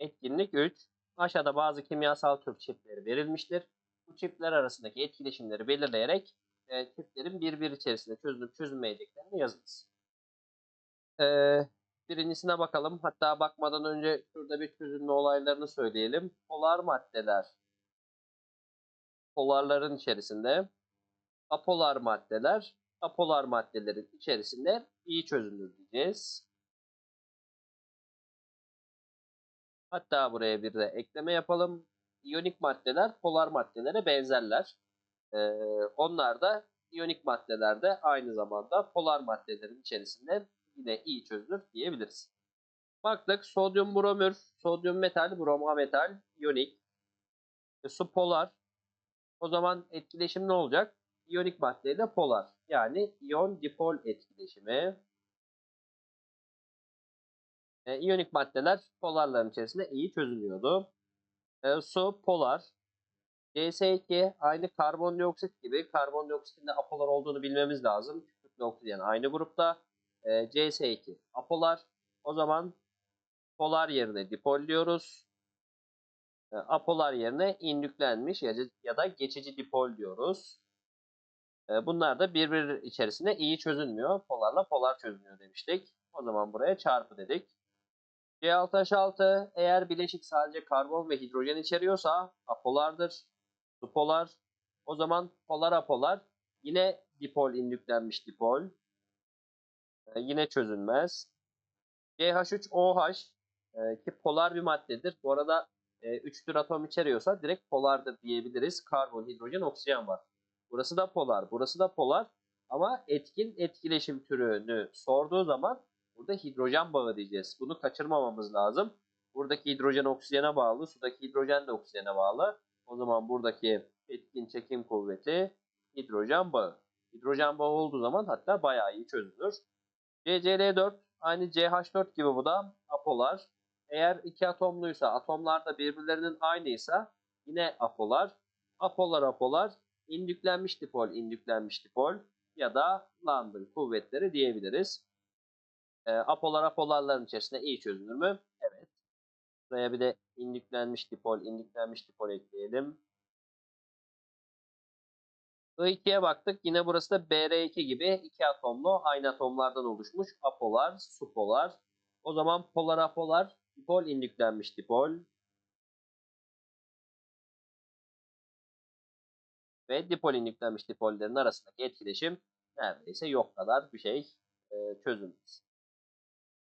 Etkinlik 3. Aşağıda bazı kimyasal tür çiftleri verilmiştir. Bu çiftler arasındaki etkileşimleri belirleyerek e, çiftlerin birbiri içerisinde çözülüp çözülmeyeceklerini yazınız. Ee, birincisine bakalım. Hatta bakmadan önce şurada bir çözülme olaylarını söyleyelim. Polar maddeler polarların içerisinde, apolar maddeler apolar maddelerin içerisinde iyi çözünür diyeceğiz. Hatta buraya bir de ekleme yapalım. İyonik maddeler polar maddelere benzerler. Ee, onlar da iyonik maddeler de aynı zamanda polar maddelerin içerisinde yine iyi çözülür diyebiliriz. Baktık sodyum bromür, sodyum metal, broma metal, iyonik. E, su polar. O zaman etkileşim ne olacak? İyonik maddeyle polar. Yani iyon dipol etkileşimi. E, iyonik maddeler polarların içerisinde iyi çözülüyordu. E, su polar. CS2 aynı karbondioksit gibi. Karbondioksitin de apolar olduğunu bilmemiz lazım. Kükürtle oksijen aynı grupta. E, CS2 apolar. O zaman polar yerine dipol diyoruz. E, apolar yerine indüklenmiş ya, ya da geçici dipol diyoruz. E, bunlar da birbiri içerisinde iyi çözünmüyor. Polarla polar çözünüyor demiştik. O zaman buraya çarpı dedik. C6H6 eğer bileşik sadece karbon ve hidrojen içeriyorsa apolardır. Su polar. O zaman polar apolar yine dipol indüklenmiş dipol. E, yine çözünmez. CH3OH e, ki polar bir maddedir. Bu arada e, 3 tür atom içeriyorsa direkt polardır diyebiliriz. Karbon, hidrojen, oksijen var. Burası da polar, burası da polar. Ama etkin etkileşim türünü sorduğu zaman burada hidrojen bağı diyeceğiz. Bunu kaçırmamamız lazım. Buradaki hidrojen oksijene bağlı, sudaki hidrojen de oksijene bağlı. O zaman buradaki etkin çekim kuvveti hidrojen bağı. Hidrojen bağı olduğu zaman hatta bayağı iyi çözülür. CCl4 aynı CH4 gibi bu da apolar. Eğer iki atomluysa, atomlar da birbirlerinin aynıysa yine apolar. Apolar apolar, indüklenmiş dipol, indüklenmiş dipol ya da London kuvvetleri diyebiliriz. E, apolar apolarların içerisinde iyi çözünür mü? Evet. Buraya bir de indüklenmiş dipol, indüklenmiş dipol ekleyelim. I2'ye baktık. Yine burası da BR2 gibi iki atomlu aynı atomlardan oluşmuş apolar, supolar. O zaman polar apolar, dipol indüklenmiş dipol. Ve dipol indüklenmiş dipollerin arasındaki etkileşim neredeyse yok kadar bir şey çözülmez.